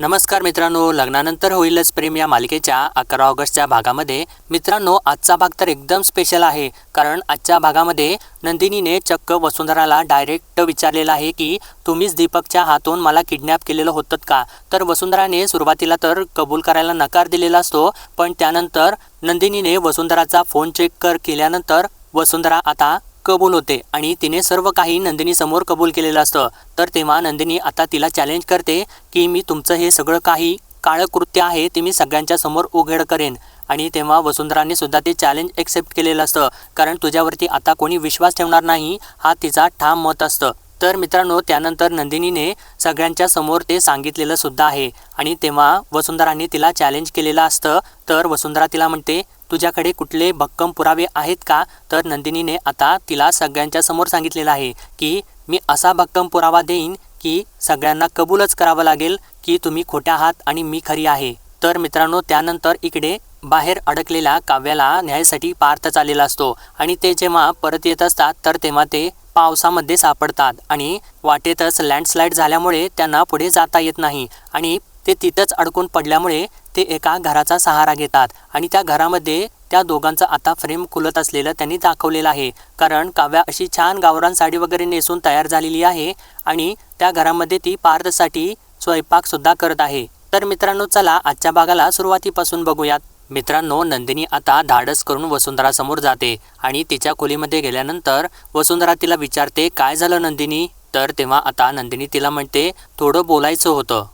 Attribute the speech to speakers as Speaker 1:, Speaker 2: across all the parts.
Speaker 1: नमस्कार मित्रांनो लग्नानंतर होईलच प्रेम या मालिकेच्या अकरा ऑगस्टच्या भागामध्ये. मित्रांनो आजचा भाग तर एकदम स्पेशल आहे कारण आजच्या भागामध्ये नंदिनीने चक्क वसुंधराला डायरेक्ट विचारलेलं आहे की तुम्हीच दीपकच्या हातून मला किडनॅप केलेलं होतं का? तर वसुंधराने सुरुवातीला तर कबूल करायला नकार दिलेला असतो पण त्यानंतर नंदिनीने वसुंधराचा फोन चेक कर केल्यानंतर वसुंधरा आता कबूल होते आणि तिने सर्व काही नंदिनीसमोर कबूल केलेलं असतं. तर तेव्हा नंदिनी आता तिला चॅलेंज करते की मी तुमचं हे सगळं काही काळं कृत्य आहे ते मी सगळ्यांच्या समोर उघड करेन. आणि तेव्हा वसुंधराने सुद्धा ते चॅलेंज एक्सेप्ट केलेलं असतं. कारण तुझ्यावरती आता कोणी विश्वास ठेवणार नाही हा तिचा ठाम मत असतं. तर मित्रांनो त्यानंतर नंदिनीने सगळ्यांच्या समोर ते सांगितलेलं सुद्धा आहे. आणि तेव्हा वसुंधराने तिला चॅलेंज केलेलं असतं. तर वसुंधरा तिला म्हणते तुझ्याकडे कुठले भक्कम पुरावे आहेत का? तर नंदिनीने आता तिला सगळ्यांच्या समोर सांगितलेलं आहे की मी असा भक्कम पुरावा देईन की सगळ्यांना कबूलच करावं लागेल की तुम्ही खोट्या आहात आणि मी खरी आहे. तर मित्रांनो त्यानंतर इकडे बाहेर अडकलेल्या काव्याला न्यायासाठी पार्थ चाललेला असतो. आणि ते जेव्हा परत येत असतात तर तेव्हा ते पावसामध्ये सापडतात आणि वाटेतच लँडस्लाईड झाल्यामुळे त्यांना पुढे जाता येत नाही आणि ते तिथंच अडकून पडल्यामुळे ते एका घराचा सहारा घेतात आणि त्या घरामध्ये त्या दोघांचं आता फ्रेम खुलत असलेलं त्यांनी दाखवलेलं आहे. कारण काव्या अशी छान गावरान साडी वगैरे नेसून तयार झालेली आहे आणि त्या घरामध्ये ती पार्थसाठी स्वयंपाकसुद्धा करत आहे. तर मित्रांनो चला आजच्या भागाला सुरुवातीपासून बघूयात. मित्रांनो नंदिनी आता धाडस करून वसुंधरासमोर जाते आणि तिच्या खोलीमध्ये गेल्यानंतर वसुंधरा तिला विचारते काय झालं नंदिनी? तर तेव्हा आता नंदिनी तिला म्हणते थोडं बोलायचं होतं.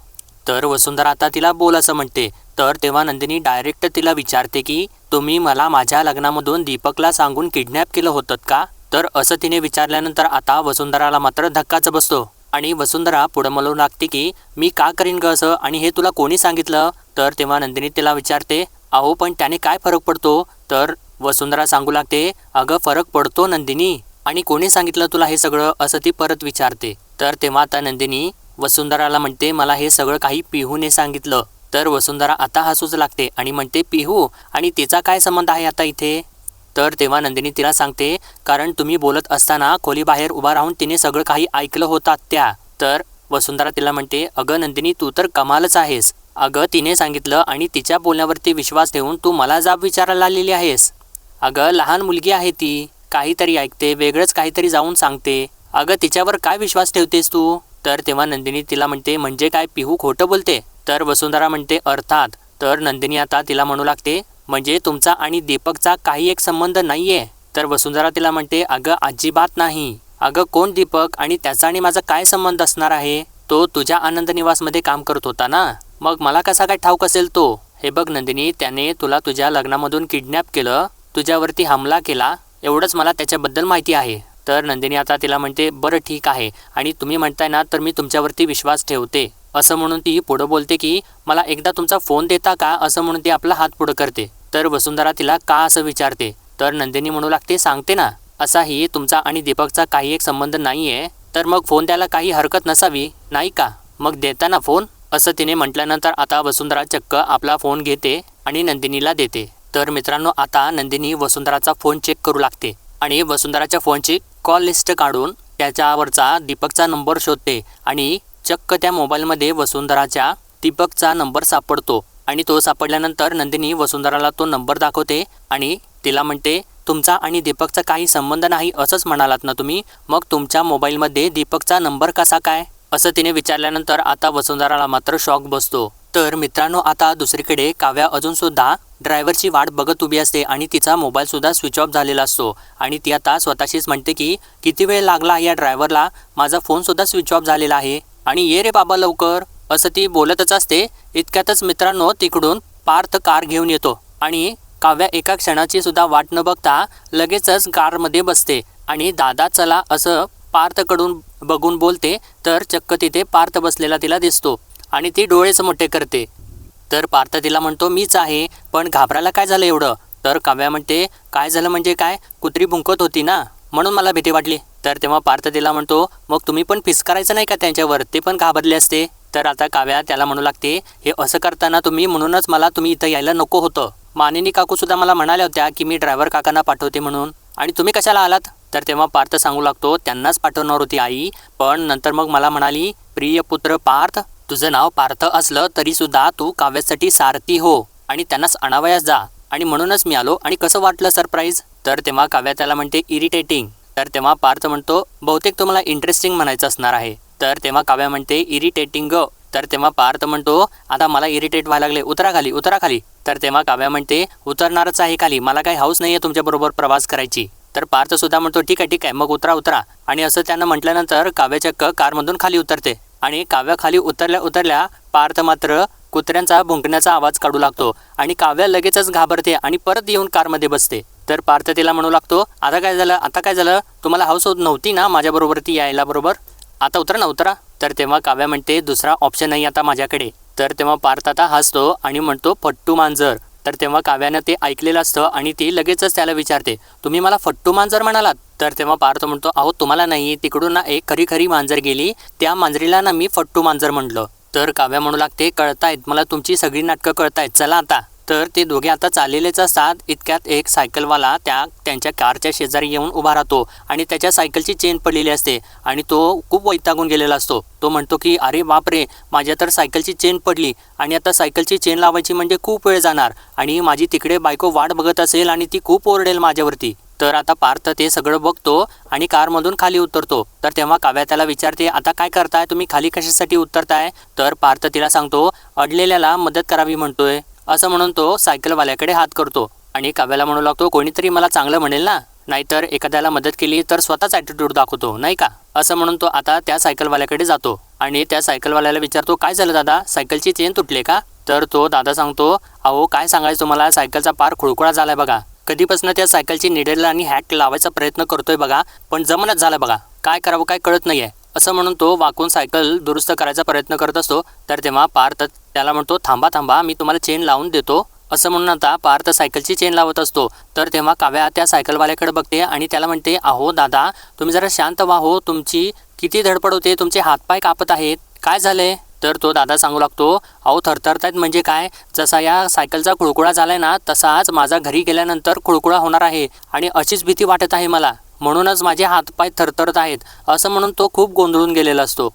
Speaker 1: तर वसुंधरा आता तिला बोल असं म्हणते. तर तेव्हा नंदिनी डायरेक्ट तिला विचारते की तुम्ही मला माझ्या लग्नामधून दीपकला सांगून किडनॅप केलं होतं का? तर असं तिने विचारल्यानंतर आता वसुंधराला मात्र धक्काच बसतो. आणि वसुंधरा पुढं म्हणू लागते की मी का करीन ग असं? आणि हे तुला कोणी सांगितलं? तर तेव्हा नंदिनी तिला विचारते अहो पण त्याने काय फरक पडतो? तर वसुंधरा सांगू लागते अगं फरक पडतो नंदिनी. आणि कोणी सांगितलं तुला हे सगळं? असं ती परत विचारते. तर तेव्हा आता नंदिनी वसुंधराला म्हणते मला हे सगळं काही पिहूने सांगितलं. तर वसुंधरा आता हसूच लागते आणि म्हणते पिहू आणि तिचा काय संबंध आहे आता इथे? तर तेव्हा नंदिनी तिला सांगते कारण तुम्ही बोलत असताना खोलीबाहेर उभा राहून तिने सगळं काही ऐकलं होतात त्या. तर वसुंधरा तिला म्हणते अगं नंदिनी तू तर कमालच आहेस. अगं तिने सांगितलं आणि तिच्या बोलण्यावरती विश्वास ठेवून तू मला जाब विचारायला आलेली आहेस. अगं लहान मुलगी आहे ती. काहीतरी ऐकते वेगळंच काहीतरी जाऊन सांगते. अगं तिच्यावर काय विश्वास ठेवतेस तू? तर तेव्हा नंदिनी तिला म्हणते म्हणजे काय पिहू खोटं बोलते? तर वसुंधरा म्हणते अर्थात. तर नंदिनी आता तिला म्हणू लागते म्हणजे तुमचा आणि दीपकचा काही एक संबंध नाही आहे तर वसुंधरा तिला म्हणते अगं अजिबात नाही. अगं कोण दीपक आणि त्याचा आणि माझा काय संबंध असणार आहे? तो तुझ्या आनंद निवासमध्ये काम करत होता ना? मग मला कसा काय ठाऊक असेल तो? हे बघ नंदिनी त्याने तुला तुझ्या लग्नामधून किडनॅप केलं तुझ्यावरती हमला केला एवढंच मला त्याच्याबद्दल माहिती आहे. तर नंदिनी आता तिला म्हणते बरं ठीक आहे आणि तुम्ही म्हणताय ना तर मी तुमच्यावरती विश्वास ठेवते. असं म्हणून ती पुढं बोलते की मला एकदा तुमचा फोन देता का? असं म्हणून ती आपला हात पुढं करते. तर वसुंधरा तिला का असं विचारते? तर नंदिनी म्हणू लागते सांगते ना असाही तुमचा आणि दीपकचा काही एक संबंध नाही आहे तर मग फोन द्यायला काही हरकत नसावी नाही का? मग देताना फोन असं तिने म्हटल्यानंतर आता वसुंधरा चक्क आपला फोन घेते आणि नंदिनीला देते. तर मित्रांनो आता नंदिनी वसुंधराचा फोन चेक करू लागते आणि वसुंधराच्या फोनची कॉल लिस्ट काढून त्याच्यावरचा दीपकचा नंबर शोधते आणि चक्क त्या मोबाईलमध्ये वसुंधराच्या दीपकचा नंबर सापडतो आणि तो सापडल्यानंतर नंदिनी वसुंधराला तो नंबर दाखवते आणि तिला म्हणते तुमचा आणि दीपकचा काही संबंध नाही असंच म्हणालात ना तुम्ही? मग तुमच्या मोबाईलमध्ये दीपकचा नंबर कसा काय? असं तिने विचारल्यानंतर आता वसुंधराला मात्र शॉक बसतो. तर मित्रांनो आता दुसरीकडे काव्या अजून सुद्धा ड्रायव्हरची वाट बघत उभी असते आणि तिचा मोबाईलसुद्धा स्विच ऑफ झालेला असतो. आणि ती आता स्वतःशीच म्हणते की किती वेळ लागला या ड्रायव्हरला? माझा फोनसुद्धा स्विच ऑफ झालेला आहे. आणि ये रे बाबा लवकर. असं ती बोलतच असते. इतक्यातच मित्रांनो तिकडून पार्थ कार घेऊन येतो. आणि काव्या एका क्षणाची सुद्धा वाट न बघता लगेचच कारमध्ये बसते. आणि दादा चला असं पार्थकडून बघून बोलते तर चक्क तिथे पार्थ बसलेला तिला दिसतो आणि ती डोळेच मोठे करते. तर पार्थ तिला म्हणतो मीच आहे पण घाबरायला काय झालं एवढं? तर काव्या म्हणते काय झालं म्हणजे काय? कुत्री भुंकत होती ना म्हणून मला भीती वाटली. तर तेव्हा पार्थ तिला म्हणतो मग तुम्ही पण फिसकारायचं नाही का त्यांच्यावर? ते पण घाबरले असते. तर आता काव्या त्याला म्हणू लागते हे असं करताना तुम्ही म्हणूनच मला तुम्ही इथं यायला नको होतं. मानिनी काकूसुद्धा मला म्हणाल्या होत्या की मी ड्रायव्हर काकांना पाठवते म्हणून. आणि तुम्ही कशाला आलात? तर तेव्हा पार्थ सांगू लागतो त्यांनाच पाठवणार होती आई. पण नंतर मग मला म्हणाली प्रिय पुत्र पार्थ तुझं नाव पार्थ असलं तरी सुद्धा तू काव्यासाठी सारथी हो आणि त्यांनाच आणावयास जा. आणि म्हणूनच मी आलो. आणि कसं वाटलं सरप्राईज? तर तेव्हा काव्या त्याला म्हणते इरिटेटिंग. तर तेव्हा पार्थ म्हणतो बहुतेक तुम्हाला इंटरेस्टिंग म्हणायचं असणार आहे. तर तेव्हा काव्या म्हणते इरिटेटिंग तर तेव्हा पार्थ म्हणतो आता मला इरिटेट व्हायला लागले. उतरा खाली उतरा खाली. तर तेव्हा काव्या म्हणते उतरणारच आहे खाली. मला काही हाऊस नाही आहे तुमच्याबरोबर प्रवास करायची. तर पार्थ सुद्धा म्हणतो ठीक आहे ठीक आहे. मग उतरा उतरा. आणि असं त्यानं म्हटल्यानंतर काव्या चक्क कारमधून खाली उतरते. आणि काव्या खाली उतरल्या उतरल्या पार्थ मात्र कुत्र्यांचा भुंकण्याचा आवाज काढू लागतो. आणि काव्या लगेचच घाबरते आणि परत येऊन कारमध्ये बसते. तर पार्थ तिला म्हणू लागतो आता काय झालं? आता काय झालं? तुम्हाला हाऊस होत नव्हती ना? माझ्याबरोबर ती यायला बरोबर? आता उतरा ना उतरा. तर तेव्हा काव्या म्हणते दुसरा ऑप्शन नाही आता माझ्याकडे. तर तेव्हा पार्थ आता हसतो आणि म्हणतो फट्टू मांजर. तर तेव्हा काव्यानं ते ऐकलेलं असतं आणि ती लगेचच त्याला विचारते तुम्ही मला फट्टू मांजर म्हणालात? तर तेव्हा पार्थ म्हणतो अहो तुम्हाला नाही. तिकडून ना एक खरी खरी मांजर गेली. त्या मांजरीला ना मी फट्टू मांजर म्हटलं. तर काव्या म्हणू लागते कळतायत. मला तुमची सगळी नाटकं कळतायत. चला आता. तर ते दोघे आता चाललेलेच असतात. इतक्यात एक सायकलवाला त्या त्यांच्या कारच्या शेजारी येऊन उभा राहतो आणि त्याच्या सायकलची चेन पडलेली असते आणि तो खूप वैतागून गेलेला असतो. तो म्हणतो की अरे बापरे माझ्या तर सायकलची चेन पडली आणि आता सायकलची चेन लावायची म्हणजे खूप वेळ जाणार आणि माझी तिकडे बायको वाट बघत असेल आणि ती खूप ओरडेल माझ्यावरती. तर आता पार्थ ते सगळं बघतो आणि कारमधून खाली उतरतो. तर तेव्हा काव्या त्याला विचारते आता काय करताय? तुम्ही खाली कशासाठी उतरताय? तर पार्थ तिला सांगतो अडलेल्याला मदत करावी म्हणतोय. असं म्हणून तो सायकलवाल्याकडे हात करतो. आणि काव्याला म्हणू लागतो कोणीतरी मला चांगलं म्हणेल ना? नाहीतर एखाद्याला मदत केली तर स्वतःच ॲटिट्यूड दाखवतो नाही का? असं म्हणून तो आता त्या सायकलवाल्याकडे जातो. आणि त्या सायकलवाल्याला विचारतो काय झालं दादा? सायकलची चेन तुटली का? तर तो दादा सांगतो अहो काय सांगायचं तुम्हाला? सायकलचा पार खुळखुळा झालाय बघा. कधीपासून त्या सायकलची निडेल आणि हॅक लावायचा प्रयत्न करतोय बघा पण जमनच झालं बघा. काय करावं काय कळत नाहीये. असं म्हणून तो वाकून सायकल दुरुस्त करायचा प्रयत्न करत असतो तर तेव्हा पार्थ त्याला म्हणतो थांबा थांबा मी तुम्हाला चेन लावून देतो. असं म्हणून आता पार्थ सायकलची चेन लावत असतो तर तेव्हा काव्या त्या सायकलवाल्याकडे बघते आणि त्याला म्हणते अहो दादा तुम्ही जरा शांत व्हा हो तुमची किती धडपड होते तुमचे हातपाय कापत आहेत काय झाले? तर तो दादा सांगू लागतो अहो थरथरतायत म्हणजे काय? जसा या सायकलचा खुळकुळा झालाय ना तसाच माझा घरी गेल्यानंतर खुळकुळा होणार आहे आणि अशीच भीती वाटत आहे मला. म्हणूनच माझे हातपाय थरथरत आहेत असं म्हणून तो खूप गोंधळून गेलेला असतो.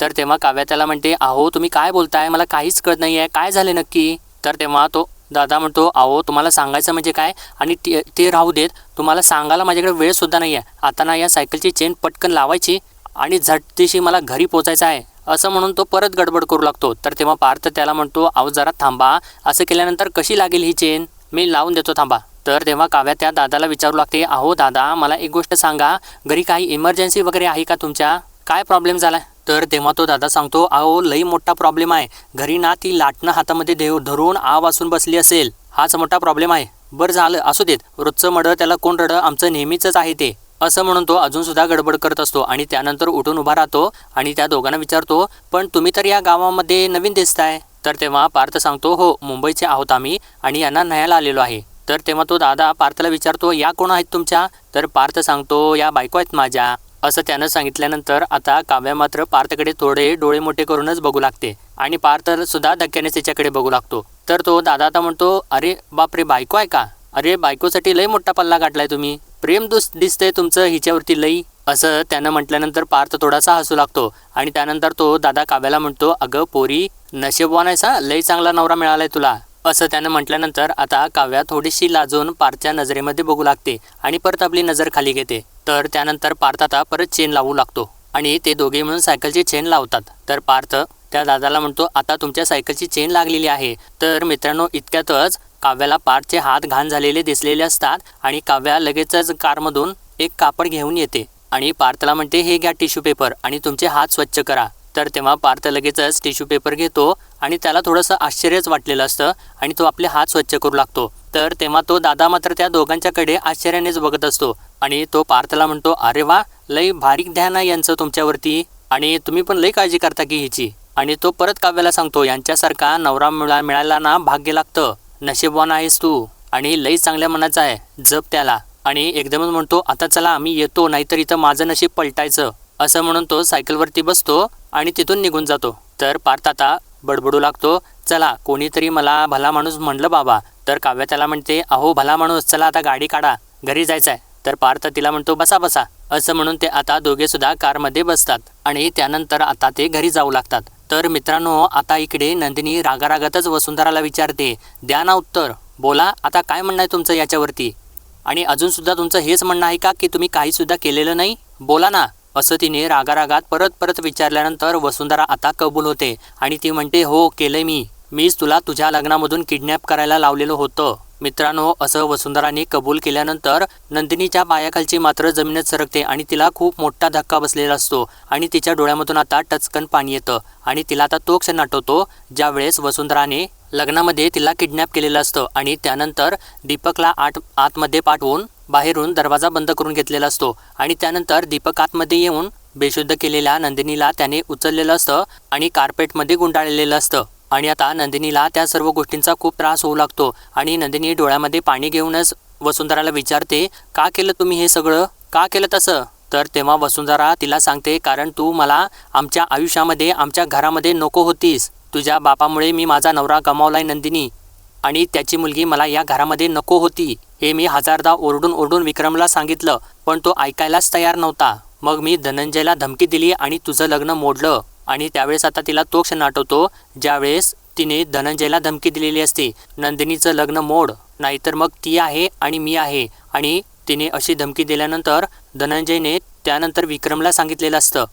Speaker 1: तर तेव्हा काव्या त्याला म्हणते अहो तुम्ही काय बोलताय? मला काहीच कळत नाही आहे काय झाले नक्की? तर तेव्हा तो दादा म्हणतो अहो तुम्हाला सांगायचं म्हणजे काय? आणि ते ते राहू देत. तुम्हाला सांगायला माझ्याकडे वेळसुद्धा नाही आहे आता ना या सायकलची चेन पटकन लावायची आणि झटतीशी मला घरी पोचायचं आहे. असं म्हणून तो परत गडबड करू लागतो. तर तेव्हा पार्थ त्याला म्हणतो अहो जरा थांबा. असं केल्यानंतर कशी लागेल ही चेन? मी लावून देतो थांबा. तर तेव्हा काव्या त्या दादाला विचारू लागते अहो दादा मला एक गोष्ट सांगा. घरी काही इमर्जन्सी वगैरे आहे का तुमच्या? काय प्रॉब्लेम झाला तर तेव्हा तो दादा सांगतो अहो लई मोठा प्रॉब्लेम आहे. घरी ना ती लाटणं हातामध्ये देव धरून आ वाचून बसली असेल. हाच मोठा प्रॉब्लेम आहे. बरं झालं असू देत. रोजचं मडं त्याला कोण रडं? आमचं नेहमीचंच आहे ते. असं म्हणून तो अजून सुद्धा गडबड करत असतो आणि त्यानंतर उठून उभा राहतो आणि त्या दोघांना विचारतो पण तुम्ही तर या गावामध्ये नवीन दिसताय. तर तेव्हा पार्थ सांगतो हो मुंबईचे आहोत आम्ही आणि यांना न्यायला आलेलो आहे. तर तेव्हा तो दादा पार्थला विचारतो या कोण आहेत तुमच्या? तर पार्थ सांगतो या बायको आहेत माझ्या. असं त्यानं सांगितल्यानंतर आता काव्या मात्र पार्थकडे थोडे डोळे मोठे करूनच बघू लागते आणि पार्थ सुद्धा धक्क्याने त्याच्याकडे बघू लागतो. तर तो दादा आता म्हणतो अरे बापरे बायको आहे का? अरे बायकोसाठी लई मोठा पल्ला गाठलाय तुम्ही. प्रेम दुस दिसतंय तुमचं हिच्यावरती लई. असं त्यानं म्हटल्यानंतर पार्थ थोडासा हसू लागतो आणि त्यानंतर तो दादा काव्याला म्हणतो अगं पोरी नशेबवान आहेसा लई चांगला नवरा मिळालाय तुला. असं त्यानं म्हटल्यानंतर आता काव्या थोडीशी लाजून पार्थच्या नजरेमध्ये बघू लागते आणि परत आपली नजर खाली घेते. तर त्यानंतर पार्थ आता परत चेन लावू लागतो. आणि ते दोघे मिळून सायकलची चेन लावतात. तर पार्थ त्या दादाला म्हणतो आता तुमच्या सायकलची चेन लागलेली आहे. तर मित्रांनो इतक्यातच काव्याला पार्थचे हात घाण झालेले दिसलेले असतात आणि काव्या लगेचच कारमधून एक कापड घेऊन येते. आणि पार्थला म्हणते हे घ्या टिश्यू पेपर आणि तुमचे हात स्वच्छ करा. तर तेव्हा पार्थ लगेचच टिश्यू पेपर घेतो आणि त्याला थोडंसं आश्चर्यच वाटलेलं असतं आणि तो आपले हात स्वच्छ करू लागतो. तर तेव्हा तो दादा मात्र त्या दोघांच्याकडे आश्चर्यानेच बघत असतो आणि तो पार्थला म्हणतो अरे वा लई भारीक ध्यान आहे यांचं तुमच्यावरती आणि तुम्ही पण लई काळजी करता की हिची. आणि तो परत काव्याला सांगतो यांच्यासारखा नवरा मिळा मिळायला ना भाग्य लागतं. नशीबवान आहेस तू आणि लई चांगल्या मनाचा आहे. जप त्याला. आणि एकदमच म्हणतो आता चला आम्ही येतो नाहीतर इथं माझं नशीब पलटायचं. असं म्हणून तो सायकलवरती बसतो आणि तिथून निघून जातो. तर पार्थ आता बडबडू लागतो. चला कोणीतरी मला भला माणूस म्हणलं बाबा. तर काव्या त्याला म्हणते अहो भला माणूस चला आता गाडी काढा. घरी जायचं आहे तर पार्थ तिला म्हणतो बसा बसा. असं म्हणून ते आता दोघे सुद्धा कारमध्ये बसतात आणि त्यानंतर आता ते घरी जाऊ लागतात. तर मित्रांनो आता इकडे नंदिनी रागारागातच वसुंधराला विचारते द्या ना उत्तर. बोला आता काय म्हणणं आहे तुमचं याच्यावरती? आणि अजूनसुद्धा तुमचं हेच म्हणणं आहे का की तुम्ही काहीसुद्धा केलेलं नाही? बोला ना. असं तिने रागारागात परत परत विचारल्यानंतर वसुंधरा आता कबूल होते आणि ती म्हणते हो केलंय मी. मीच तुला तुझ्या लग्नामधून किडनॅप करायला लावलेलं होतं. मित्रांनो असं वसुंधराने कबूल केल्यानंतर नंदिनीच्या पायाखालची मात्र जमिनीत सरकते आणि तिला खूप मोठा धक्का बसलेला असतो आणि तिच्या डोळ्यामधून आता टचकन पाणी येतं आणि तिला आता तो क्षण आठवतो ज्यावेळेस वसुंधराने लग्नामध्ये तिला किडनॅप केलेलं असतं आणि त्यानंतर दीपकला आठ आतमध्ये पाठवून बाहेरून दरवाजा बंद करून घेतलेला असतो आणि त्यानंतर दीपक आतमध्ये येऊन बेशुद्ध केलेल्या नंदिनीला त्याने उचललेलं असतं आणि कार्पेटमध्ये गुंडाळलेलं असतं. आणि आता नंदिनीला त्या सर्व गोष्टींचा खूप त्रास होऊ लागतो आणि नंदिनी डोळ्यामध्ये पाणी घेऊनच वसुंधराला विचारते का केलं तुम्ही हे सगळं? का केलं तसं? तर तेव्हा वसुंधरा तिला सांगते कारण तू मला आमच्या आयुष्यामध्ये आमच्या घरामध्ये नको होतीस. तुझ्या बापामुळे मी माझा नवरा गमावलाय नंदिनी. आणि त्याची मुलगी मला या घरामध्ये नको होती हे मी हजारदा ओरडून ओरडून विक्रमला सांगितलं पण तो ऐकायलाच तयार नव्हता. मग मी धनंजयला धमकी दिली आणि तुझं लग्न मोडलं आणि त्यावेळेस आता तिला तो क्षण आठवतो ज्यावेळेस तिने धनंजयला धमकी दिलेली असते नंदिनीचं लग्न मोड नाहीतर मग ती आहे आणि मी आहे. आणि तिने अशी धमकी दिल्यानंतर धनंजयने त्यानंतर विक्रमला सांगितलेलं असतं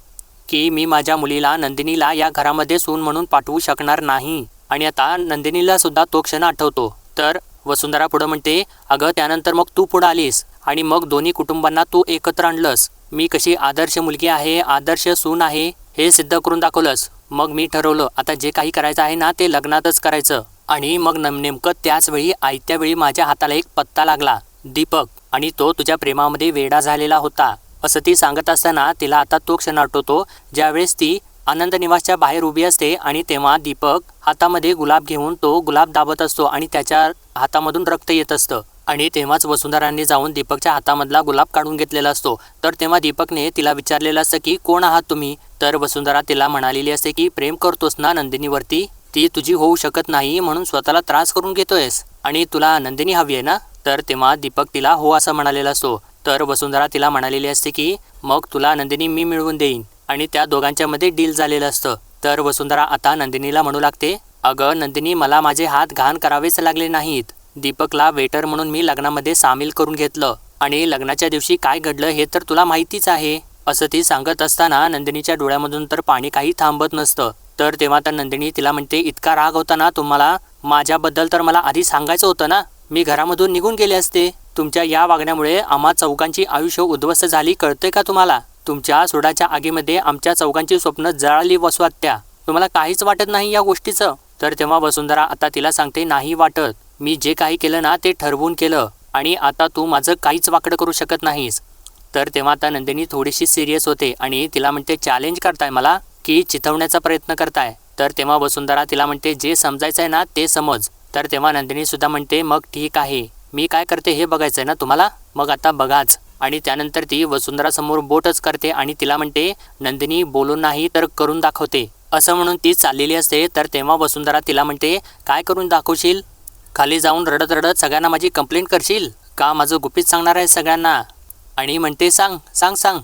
Speaker 1: की मी माझ्या मुलीला नंदिनीला या घरामध्ये सून म्हणून पाठवू शकणार नाही. आणि आता नंदिनीला सुद्धा तो क्षण आठवतो. तर वसुंधरा पुढं म्हणते अगं त्यानंतर मग तू पुढं आलीस आणि मग दोन्ही कुटुंबांना तू एकत्र आणलंस. मी कशी आदर्श मुलगी आहे आदर्श सून आहे हे सिद्ध करून दाखवलंस. मग मी ठरवलं आता जे काही करायचं आहे ना ते लग्नातच करायचं. आणि मग नेमकं त्याचवेळी आयत्या वेळी माझ्या हाताला एक पत्ता लागला. दीपक आणि तो तुझ्या प्रेमामध्ये वेडा झालेला होता. असं ती सांगत असताना तिला आता तो क्षण आठवतो ज्यावेळेस ती आनंद निवासच्या बाहेर उभी असते आणि तेव्हा दीपक हातामध्ये गुलाब घेऊन तो गुलाब दाबत असतो आणि त्याच्या हातामधून रक्त येत असतं. आणि तेव्हाच वसुंधरांनी जाऊन दीपकच्या हातामधला गुलाब काढून घेतलेला असतो. तर तेव्हा दीपकने तिला विचारलेलं असतं की कोण आहात तुम्ही? तर वसुंधरा तिला म्हणालेली असते की प्रेम करतोस ना नंदिनीवरती? ती तुझी होऊ शकत नाही म्हणून स्वतःला त्रास करून घेतोयस. आणि तुला नंदिनी हवी आहे ना? तर तेव्हा दीपक तिला हो असं म्हणालेला असतो. तर वसुंधरा तिला म्हणालेली असते की मग तुला नंदिनी मी मिळवून देईन. आणि त्या दोघांच्यामध्ये डील झालेलं असतं. तर वसुंधरा आता नंदिनीला म्हणू लागते अगं नंदिनी मला माझे हात घाण करावेच लागले नाहीत. दीपकला वेटर म्हणून मी लग्नामध्ये सामील करून घेतलं. आणि लग्नाच्या दिवशी काय घडलं हे तर तुला माहितीच आहे. असं ती सांगत असताना नंदिनीच्या डोळ्यामधून तर पाणी काही थांबत नसतं. तर तेव्हा तर नंदिनी तिला म्हणते इतका राग होता ना तुम्हाला? माझ्याबद्दल तर मला आधी सांगायचं होतं ना? मी घरामधून निघून गेले असते. तुमच्या या वागण्यामुळे आम्हा चौकांची आयुष्य उद्ध्वस्त झाली कळते का तुम्हाला? तुमच्या सोडाच्या आगीमध्ये आमच्या चौकांची स्वप्न जळाली वसवात्या तुम्हाला काहीच वाटत नाही या गोष्टीचं? तर तेव्हा वसुंधरा आता तिला सांगते नाही वाटत. मी जे काही केलं ना ते ठरवून केलं. आणि आता तू माझं काहीच वाकडं करू शकत नाहीस. तर तेव्हा आता नंदिनी थोडीशी सिरियस होते आणि तिला म्हणते चॅलेंज करताय मला की चिथवण्याचा प्रयत्न करताय. तर तेव्हा वसुंधरा तिला म्हणते जे समजायचं आहे ना ते समज. तर तेव्हा नंदिनी सुद्धा म्हणते मग ठीक आहे. मी काय करते हे बघायचं आहे ना तुम्हाला? मग आता बघाच. आणि त्यानंतर ती वसुंधरासमोर बोटच करते आणि तिला म्हणते नंदिनी बोलून नाही तर करून दाखवते. असं म्हणून ती चाललेली असते. तर तेव्हा वसुंधरा तिला म्हणते काय करून दाखवशील? खाली जाऊन रडत रडत सगळ्यांना माझी कंप्लेंट करशील? का माझं गुपित सांगणार आहे सगळ्यांना? आणि म्हणते सांग सांग सांग.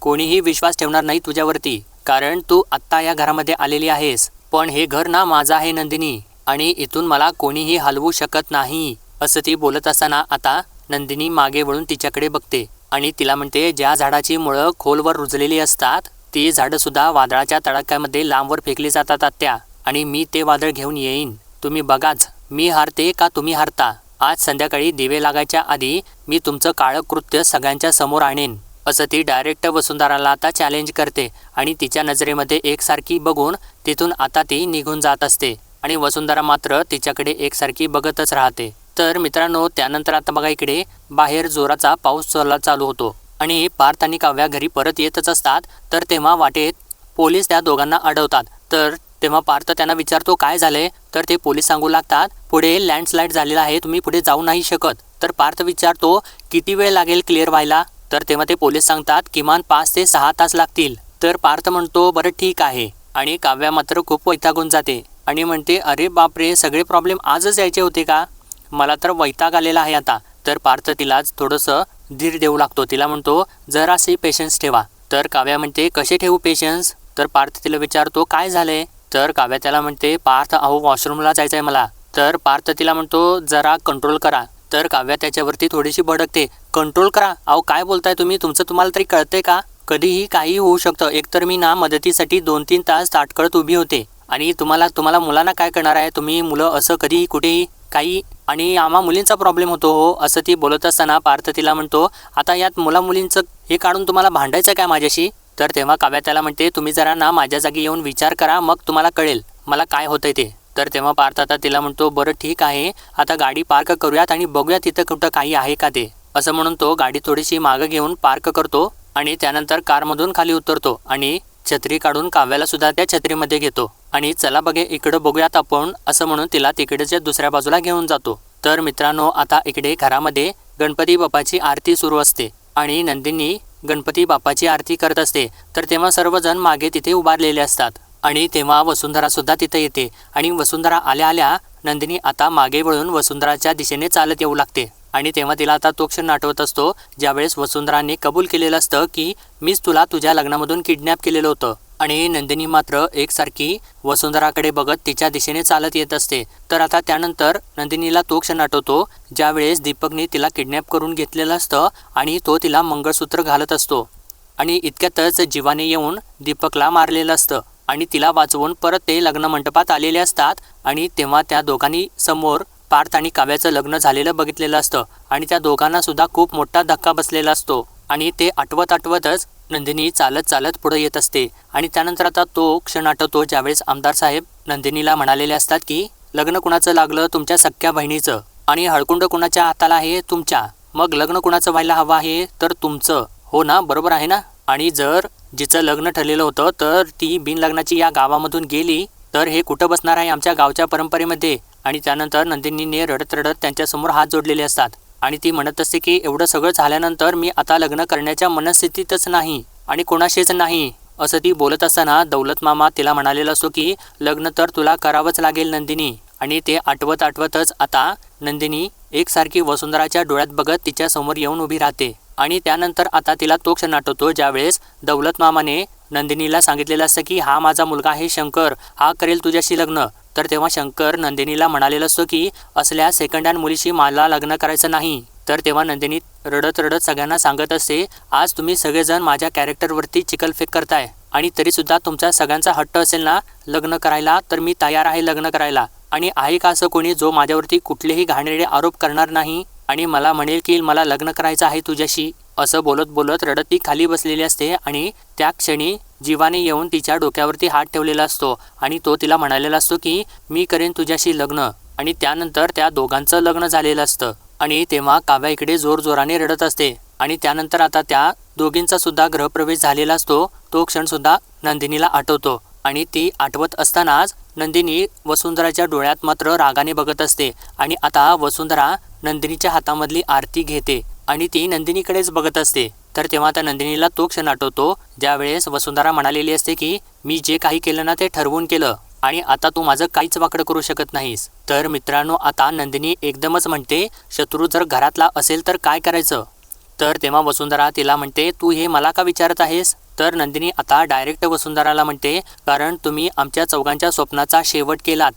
Speaker 1: कोणीही विश्वास ठेवणार नाही तुझ्यावरती कारण तू आत्ता या घरामध्ये आलेली आहेस. पण हे घर ना माझं आहे नंदिनी. आणि इथून मला कोणीही हलवू शकत नाही. असं ती बोलत असताना आता नंदिनी मागे वळून तिच्याकडे बघते. आणि तिला म्हणते ज्या झाडाची मुळं खोलवर रुजलेली असतात ती झाडंसुद्धा वादळाच्या तडाख्यामध्ये लांबवर फेकली जातात आत्या. आणि मी ते वादळ घेऊन येईन. तुम्ही बघाच मी हारते का तुम्ही हारता? आज संध्याकाळी दिवे लागायच्या आधी मी तुमचं काळं कृत्य सगळ्यांच्या समोर आणेन. असं ती डायरेक्ट वसुंधराला आता चॅलेंज करते आणि तिच्या नजरेमध्ये एकसारखी बघून तिथून आता ती निघून जात असते आणि वसुंधरा मात्र तिच्याकडे एकसारखी बघतच राहते. तर मित्रांनो त्यानंतर आता बघा इकडे बाहेर जोराचा पाऊस चालला चालू होतो. आणि पार्थ आणि काव्या घरी परत येतच असतात. तर तेव्हा वाटेत पोलीस त्या दोघांना अडवतात. तर तेव्हा पार्थ त्यांना विचारतो काय झालंय? तर ते पोलीस सांगू लागतात पुढे लँडस्लाईड झालेला आहे तुम्ही पुढे जाऊ नाही शकत. तर पार्थ विचारतो किती वेळ लागेल क्लिअर व्हायला? तर तेव्हा ते पोलीस सांगतात किमान पाच ते सहा तास लागतील. तर पार्थ म्हणतो बरं ठीक आहे. आणि काव्या मात्र खूप वैतागून जाते. आणि म्हणते अरे बापरे सगळे प्रॉब्लेम आजच यायचे होते का? मला तर वैताग आलेला आहे आता. तर पार्थ तिलाच थोडंसं धीर देऊ लागतो. तिला म्हणतो जरासे पेशन्स ठेवा. तर काव्या म्हणते कसे ठेवू पेशन्स तर पार्थ तिला विचारतो काय झाले तर काव्या त्याला म्हणते पार्थ अहो वॉशरूमला जायचं आहे मला. तर पार्थ तिला म्हणतो जरा कंट्रोल करा. तर काव्या त्याच्यावरती थोडीशी भडकते. कंट्रोल करा? अहो काय बोलताय तुम्ही? तुमचं तुम्हाला तरी कळतंय का? कधीही काही होऊ शकतं. एकतर मी ना मदतीसाठी दोन तीन तास ताटकळत उभी होते. आणि तुम्हाला तुम्हाला मुलांना काय करणार आहे? तुम्ही मुलं असं कधीही कुठेही काही आणि आम्हा मुलींचा प्रॉब्लेम होतो हो. असं ती बोलत असताना पार्थ तिला म्हणतो आता यात मुला मुलींचं हे काढून तुम्हाला भांडायचं काय माझ्याशी? तर तेव्हा काव्या त्याला म्हणते तुम्ही जरा ना माझ्या जागी येऊन विचार करा मग तुम्हाला कळेल मला काय होतंय ते. तर तेव्हा पार्थ आता तिला म्हणतो बरं ठीक आहे आता गाडी पार्क करूयात आणि बघूया तिथं कुठं काही आहे का ते. असं म्हणून तो गाडी थोडीशी मागं घेऊन पार्क करतो आणि त्यानंतर कारमधून खाली उतरतो आणि छत्री काढून काव्याला सुद्धा त्या छत्रीमध्ये घेतो. आणि चला बघे इकडं बघूयात आपण असं म्हणून तिला तिकडच्या दुसऱ्या बाजूला घेऊन जातो. तर मित्रांनो आता इकडे घरामध्ये गणपती बाप्पाची आरती सुरू असते. आणि नंदिनी गणपती बाप्पाची आरती करत असते. तर तेव्हा सर्वजण मागे तिथे उभारलेले असतात. आणि तेव्हा वसुंधरा सुद्धा तिथे येते. आणि वसुंधरा आल्या आल्या नंदिनी आता मागे वळून वसुंधराच्या दिशेने चालत येऊ लागते. आणि तेव्हा तिला आता तो क्षण आठवत असतो ज्यावेळेस वसुंधराने कबूल केलेलं असतं की मीच तुला तुझ्या लग्नामधून किडनॅप केलेलं होतं. आणि नंदिनी मात्र एकसारखी वसुंधराकडे बघत तिच्या दिशेने चालत येत असते. तर आता त्यानंतर नंदिनीला तो क्षण आठवतो ज्यावेळेस दीपकने तिला किडनॅप करून घेतलेलं असतं आणि तो तिला मंगळसूत्र घालत असतो. आणि इतक्यातच जीवाने येऊन दीपकला मारलेलं असतं. आणि तिला वाचवून परत ते लग्न मंडपात आलेले असतात आणि तेव्हा त्या दोघांनी समोर पार्थ आणि काव्याचं लग्न झालेलं बघितलेलं असतं आणि त्या दोघांना सुद्धा खूप मोठा धक्का बसलेला असतो आणि ते आठवत आठवतच नंदिनी चालत चालत पुढे येत असते आणि त्यानंतर आता तो क्षण आठवतो ज्यावेळेस आमदार साहेब नंदिनीला म्हणालेले असतात की लग्न कुणाचं लागलं? तुमच्या सख्या बहिणीचं. आणि हळकुंड कुणाच्या हाताला आहे? तुमच्या. मग लग्न कुणाचं व्हायला हवं आहे? तर तुमचं. हो ना? बरोबर आहे ना? आणि जर जिचं लग्न ठरलेलं होतं तर ती बिनलग्नाची या गावामधून गेली तर हे कुठं बसणार आहे आमच्या गावच्या परंपरेमध्ये? आणि त्यानंतर नंदिनीने रडत रडत त्यांच्यासमोर हात जोडलेले असतात. आणि ती म्हणत असते की एवढं सगळं झाल्यानंतर मी आता लग्न करण्याच्या मनस्थितीतच नाही आणि कोणाशीच नाही. असं ती बोलत असताना दौलत मामा तिला म्हणालेला असतो की लग्न तर तुला करावंच लागेल नंदिनी. आणि ते आठवत आठवतच आता नंदिनी एकसारखी वसुंधराच्या डोळ्यात बघत तिच्या समोर येऊन उभी राहते. आणि त्यानंतर आता तिला तो क्षण आठवतो ज्यावेळेस दौलत मामाने नंदिनीला सांगितलेलं असतं की हा माझा मुलगा आहे शंकर हा करेल तुझ्याशी लग्न. तर तेव्हा शंकर नंदिनीला म्हणालेलं असतो की असल्या सेकंड हँड मुलीशी मला लग्न करायचं नाही. तर तेव्हा नंदिनी रडत रडत सगळ्यांना सांगत असते आज तुम्ही सगळेजण माझ्या कॅरेक्टरवरती चिकलफेक करताय आणि तरीसुद्धा तुमचा सगळ्यांचा हट्ट असेल ना लग्न करायला तर मी तयार आहे लग्न करायला. आणि आहे का असं कोणी जो माझ्यावरती कुठलेही घाणेरडे आरोप करणार नाही? आणि मला म्हणेल की मला लग्न करायचं आहे तुझ्याशी असं बोलत बोलत रडत ती खाली बसलेली असते आणि त्या क्षणी जीवाने येऊन तिच्या डोक्यावरती हात ठेवलेला असतो आणि तो तिला म्हणालेला असतो की मी करेन तुझ्याशी लग्न. आणि त्यानंतर त्या दोघांचं लग्न झालेलं असतं आणि तेव्हा काव्या इकडे जोरजोराने रडत असते आणि त्यानंतर आता त्या दोघींचा सुद्धा ग्रहप्रवेश झालेला असतो तो क्षण सुद्धा नंदिनीला आठवतो आणि ती आठवत असतानाच नंदिनी वसुंधराच्या डोळ्यात मात्र रागाने बघत असते आणि आता वसुंधरा नंदिनीच्या हातामधली आरती घेते आणि ती नंदिनीकडेच बघत असते. तर तेव्हा त्या नंदिनीला तो क्षण आठवतो ज्यावेळेस वसुंधरा म्हणालेली असते की मी जे काही केलं ना ते ठरवून केलं आणि आता तू माझं काहीच वाकडं करू शकत नाहीस. तर मित्रांनो आता नंदिनी एकदमच म्हणते शत्रू जर घरातला असेल तर काय करायचं? तर तेव्हा वसुंधरा तिला म्हणते तू हे मला का विचारत आहेस? तर नंदिनी आता डायरेक्ट वसुंधराला म्हणते कारण तुम्ही आमच्या चौघांच्या स्वप्नाचा शेवट केलात.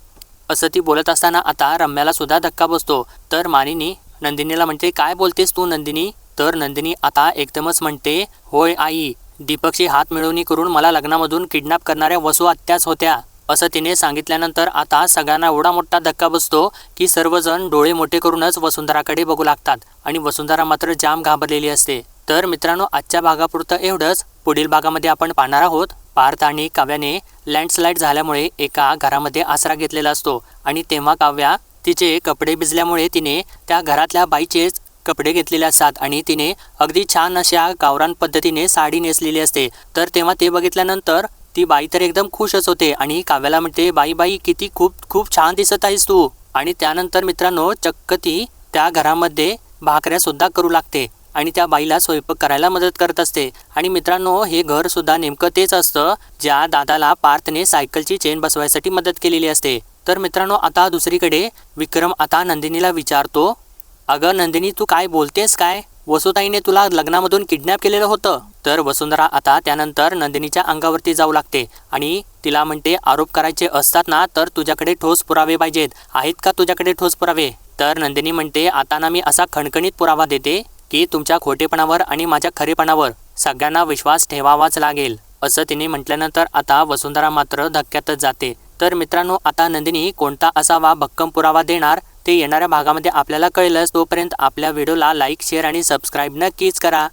Speaker 1: असं ती बोलत असताना आता रम्याला सुद्धा धक्का बसतो. तर मानिनी नंदिनीला म्हणते काय बोलतेस तू नंदिनी? तर नंदिनी आता एकदमच म्हणते होय आई दीपकशी हात मिळवणी करून मला लग्नामधून किडनॅप करणाऱ्या वसू आत्याच होत्या. असं तिने सांगितल्यानंतर आता सगळ्यांना एवढा मोठा धक्का बसतो की सर्वजण डोळे मोठे करूनच वसुंधराकडे बघू लागतात आणि वसुंधरा मात्र जाम घाबरलेली असते. तर मित्रांनो आजच्या भागापुरतं एवढंच. पुढील भागामध्ये आपण पाहणार आहोत पार्थ आणि काव्याने लँडस्लाईड झाल्यामुळे एका घरामध्ये आसरा घेतलेला असतो आणि तेव्हा काव्या तिचे कपडे भिजल्यामुळे तिने त्या घरातल्या बाईचेच कपडे घेतलेले असतात आणि तिने अगदी छान अशा गावरान पद्धतीने साडी नेसलेली असते. तर तेव्हा ते बघितल्यानंतर ती बाई तर एकदम खुशच होते आणि काव्याला म्हणते बाई बाई किती खूप खूप छान दिसत आहेस तू. आणि त्यानंतर मित्रांनो चक्क ती त्या घरामध्ये भाकऱ्या सुद्धा करू लागते आणि त्या बाईला स्वयंपाक करायला मदत करत असते. आणि मित्रांनो हे घर सुद्धा नेमकं तेच असतं ज्या दादाला पार्थने सायकलची चेन बसवायसाठी मदत केलेली असते. तर मित्रांनो आता दुसरीकडे विक्रम आता नंदिनीला विचारतो अगं नंदिनी तू काय बोलतेस काय? वसुताईने तुला लग्नामधून किडनॅप केलेलं होतं. तर वसुंधरा आता त्यानंतर नंदिनीच्या अंगावरती जाऊ लागते आणि तिला म्हणते आरोप करायचे असतात ना तर तुझ्याकडे ठोस पुरावे पाहिजेत. आहेत का तुझ्याकडे ठोस पुरावे? तर नंदिनी म्हणते आता ना मी असा खणखणीत पुरावा देते की तुमच्या खोटेपणावर आणि माझ्या खरेपणावर सगळ्यांना विश्वास ठेवावाच लागेल. असं तिने म्हटल्यानंतर आता वसुंधरा मात्र धक्क्यातच जाते. तर मित्रांनो आता नंदिनी कोणता असावा भक्कम पुरावा देणार ते येणाऱ्या भागामध्ये आपल्याला कळलंच. तोपर्यंत आपल्या व्हिडिओला लाईक शेअर आणि सबस्क्राईब नक्कीच करा.